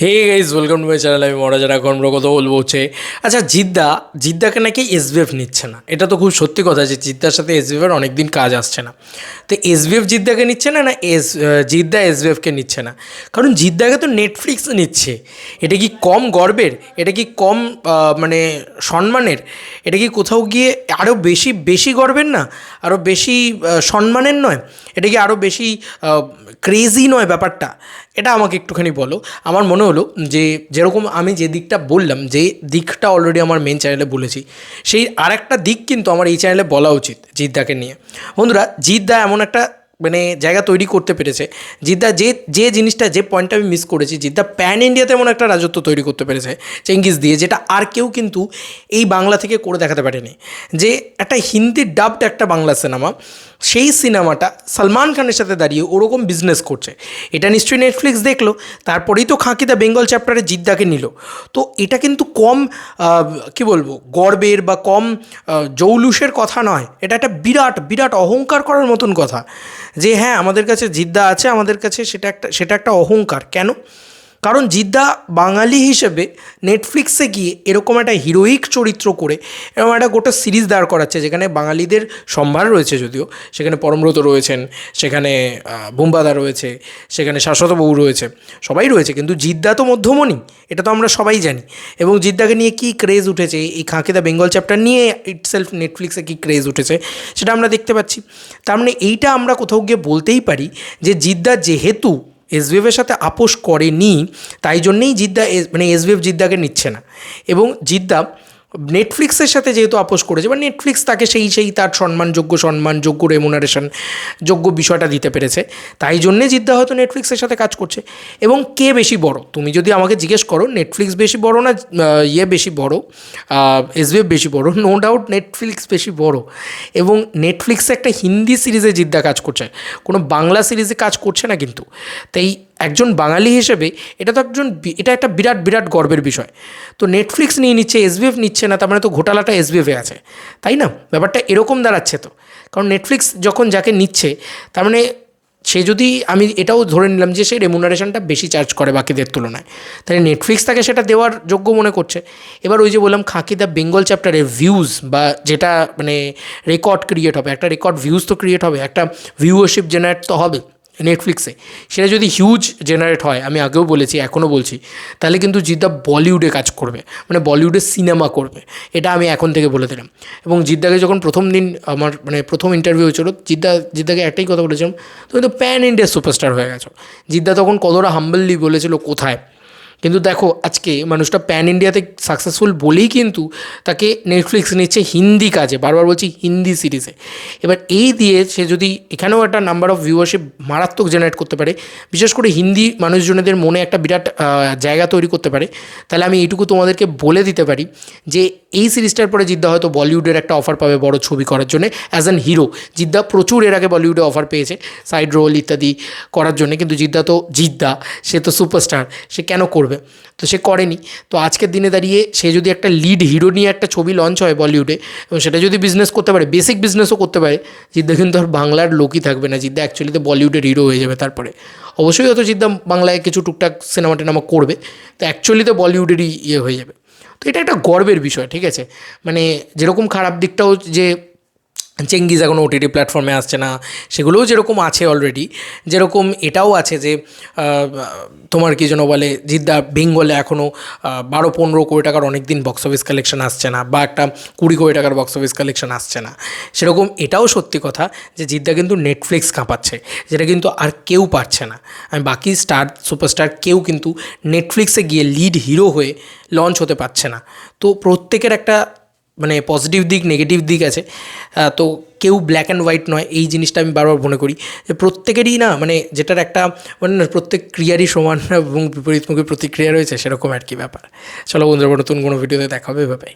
Hey guys welcome to my channel আমি মরাজার এখন কথা বলব হচ্ছে আচ্ছা জিদ্দা, জিদ্দাকে নাকি এসবিএফ নিচ্ছে না? এটা তো খুব সত্যি কথা যে জিদ্দার সাথে এসবিএফের অনেক দিন কাজ আসছে না। তো এসবিএফ জিদ্দাকে নিচ্ছে না না এস জিদ্দা এসবিএফকে নিচ্ছে না? কারণ জিদ্দাকে তো নেটফ্লিক্স নিচ্ছে। এটা কি কম গর্বের? এটা কি কম মানে সম্মানের? এটা কি কোথাও গিয়ে আরও বেশি বেশি গর্বের না? আরও বেশি সম্মানের নয়? এটা কি আরও বেশি ক্রেজি নয় ব্যাপারটা? এটা আমাকে একটুখানি বলো। আমার মনে হলো যে যেরকম আমি যে দিকটা বললাম, যে দিকটা অলরেডি আমার মেন চ্যানেলে বলেছি, সেই আরেকটা দিক কিন্তু আমার এই চ্যানেলে বলা উচিত জিদ্দাকে নিয়ে। বন্ধুরা, জিদ্দা এমন একটা মানে জায়গা তৈরি করতে পেরেছে। জিদ্দা যে যে জিনিসটা, যে পয়েন্টটা আমি মিস করেছি, জিদ্দা প্যান ইন্ডিয়াতে এমন একটা রাজত্ব তৈরি করতে পেরেছে চেঙ্গিস দিয়ে, যেটা আর কেউ কিন্তু এই বাংলা থেকে করে দেখাতে পারেনি। যে একটা হিন্দি ডাবড একটা বাংলা সিনেমা সেই সিনেমাটা সালমান খানের সাথে দাঁড়িয়ে ওরকম বিজনেস করছে। এটা নিশ্চয়ই নেটফ্লিক্স দেখল, তারপরেই তো খাঁকিদা বেঙ্গল চ্যাপ্টারে জিদ্দাকে নিল। তো এটা কিন্তু কম কি বলব, গর্বের বা কম জৌলুসের কথা নয়। এটা একটা বিরাট বিরাট অহংকার করার মতন কথা। যে হ্যাঁ আমাদের কাছে জিদ্দা আছে আমাদের কাছে সেটা একটা সেটা একটা অহংকার। কেন? কারণ জিদ্দা বাঙালি হিসেবে নেটফ্লিক্সে গিয়ে এরকম একটা হিরোইক চরিত্র করে এরকম একটা গোটা সিরিজ দাঁড় করাচ্ছে, যেখানে বাঙালিদের সম্ভার রয়েছে যদিও, সেখানে পরমব্রত রয়েছেন, সেখানে বুম্বাদা রয়েছে, সেখানে শাশ্বত বউ রয়েছে, সবাই রয়েছে, কিন্তু জিদ্দা তো মধ্যমণি, এটা তো আমরা সবাই জানি। এবং জিদ্দাকে নিয়ে কী ক্রেজ উঠেছে, এই খাঁকিদা বেঙ্গল চ্যাপ্টার নিয়ে ইটসেলফ নেটফ্লিক্সে কী ক্রেজ উঠেছে, সেটা আমরা দেখতে পাচ্ছি। তার মানে এইটা আমরা কোথাও গিয়ে বলতেই পারি যে জিদ্দা যেহেতু এসবিএফের সাথে আপোষ করেনি তাই জন্যেই জিদ্দা মানে এসবিএফ জিদ্দাকে নিচ্ছে না। এবং জিদ্দা নেটফ্লিক্সের সাথে যেহেতু আপোষ করেছে বা নেটফ্লিক্স তাকে সেই সেই তার সম্মানযোগ্য সম্মান যোগ্য রেমুনারেশন যোগ্য বিষয়টা দিতে পেরেছে। তাই জন্যে জিদ্দা হয়তো নেটফ্লিক্সের সাথে কাজ করছে। এবং কে বেশি বড়? তুমি যদি আমাকে জিজ্ঞেস করো নেটফ্লিক্স বেশি বড় না ইয়ে বেশি বড় এসবিএফ বেশি বড়? নো ডাউট নেটফ্লিক্স বেশি বড়। এবং নেটফ্লিক্সে একটা হিন্দি সিরিজে জিদ্দা কাজ করছে। কোনো বাংলা সিরিজে কাজ করছে না কিন্তু। তাই একজন বাঙালি হিসেবে এটা তো একজন এটা একটা বিরাট বিরাট গর্বের বিষয়। তো নেটফ্লিক্স নিয়ে নিচ্ছে এসবিএফ নিচ্ছে না, তার মানে তো ঘোটালাটা এসবিএফে আছে। তাই না? ব্যাপারটা এরকম দাঁড়াচ্ছে তো। কারণ নেটফ্লিক্স যখন যাকে নিচ্ছে, তার মানে সে যদি, আমি এটাও ধরে নিলাম যে সে রেমুনারেশনটা বেশি চার্জ করে বাকিদের তুলনায়। তাহলে নেটফ্লিক্স তাকে সেটা দেওয়ার যোগ্য মনে করছে। এবার ওই যে বললাম খাকি দ্য বেঙ্গল চ্যাপ্টারের ভিউজ বা যেটা মানে রেকর্ড ক্রিয়েট হবে, একটা রেকর্ড ভিউজ তো ক্রিয়েট হবে, একটা ভিউয়ারশিপ জেনারেট তো হবে। নেটফ্লিক্সে সেটা যদি হিউজ জেনারেট হয়, আমি আগেও বলেছি, এখনও বলছি, তাহলে কিন্তু জিদ্দা বলিউডে কাজ করবে মানে বলিউডে সিনেমা করবে, এটা আমি এখন থেকে বলে দিলাম। এবং জিদ্দাকে যখন প্রথম দিন আমার মানে প্রথম ইন্টারভিউ হয়েছিল জিদ্দা জিদ্দাকে একটাই কথা বলেছিলাম, তুমি তো প্যান ইন্ডিয়া সুপারস্টার হয়ে গেছো। জিদ্দা তখন কতটা হাম্বললি বলেছিল, কোথায়? কিন্তু দেখো, আজকে মানুষটা প্যান ইন্ডিয়াতে সাকসেসফুল বলেই কিন্তু তাকে নেটফ্লিক্স নিচ্ছে হিন্দি কাজে, বারবার বলছি হিন্দি সিরিজে এবার এই দিয়ে সে যদি এখানেও একটা নাম্বার অফ ভিউয়ারশিপ মারাত্মক জেনারেট করতে পারে, বিশেষ করে হিন্দি মানুষজনেদের মনে একটা বিরাট জায়গা তৈরি করতে পারে, তাহলে আমি এইটুকু তোমাদেরকে বলে দিতে পারি যে এই সিরিজটার পরে জিদ্দা হয়তো বলিউডের একটা অফার পাবে বড় ছবি করার জন্য অ্যাজ অ্যান হিরো জিদ্দা প্রচুর এর আগে বলিউডে অফার পেয়েছে সাইড রোল ইত্যাদি করার জন্য, কিন্তু জিদ্দা তো জিদ্দা, সে তো সুপারস্টার সে কেন করবে? তো সে করেনি। তো আজকের দিনে দাঁড়িয়ে সে যদি একটা লিড হিরো নিয়ে একটা ছবি লঞ্চ হয় বলিউডে, এবং সেটা যদি বিজনেস করতে পারে বেসিক বিজনেসও করতে পারে, জিদ্দা কিন্তু আর বাংলার লোকই থাকবে না। জিদ্দা অ্যাকচুয়ালি তো বলিউডের হিরো হয়ে যাবে তারপরে। অবশ্যই হয়তো জিদ্দা বাংলায় কিছু টুকটাক সিনেমা টিনেমা করবে, তো অ্যাকচুয়ালি তো বলিউডেরই ইয়ে হয়ে যাবে। তো এটা একটা গর্বের বিষয়, ঠিক আছে? মানে যেরকম খারাপ দিকটাও যে চেঙ্গিজ এখন ওটিটি প্ল্যাটফর্মে আসছে না, সেগুলোও যেরকম আছে অলরেডি যেরকম এটাও আছে যে তোমার কি যেন বলে, জিদ্দা বেঙ্গলে এখনও বারো পনেরো কোটি টাকার অনেক দিন বক্স অফিস কালেকশন আসছে না, বা একটা কুড়ি কোটি টাকার বক্স অফিস কালেকশন আসছে না। সেরকম এটাও সত্যি কথা যে জিদ্দা কিন্তু নেটফ্লিক্স কাঁপাচ্ছে, যেটা কিন্তু আর কেউ পারছে না। আমি বাকি স্টার সুপারস্টার কেউ কিন্তু নেটফ্লিক্সে গিয়ে লিড হিরো হয়ে লঞ্চ হতে পারছে না। তো প্রত্যেকের একটা মানে পজিটিভ দিক নেগেটিভ দিক আছে। তো কেউ ব্ল্যাক অ্যান্ড হোয়াইট নয়, এই জিনিসটা আমি বারবার মনে করি। যে প্রত্যেকেরই না মানে যেটার একটা মানে প্রত্যেক ক্রিয়ারই সমান এবং বিপরীতমুখী প্রতিক্রিয়া রয়েছে, সেরকম আর কি ব্যাপার। চলো বন্ধুরা, নতুন কোনো ভিডিওতে দেখাবে হবে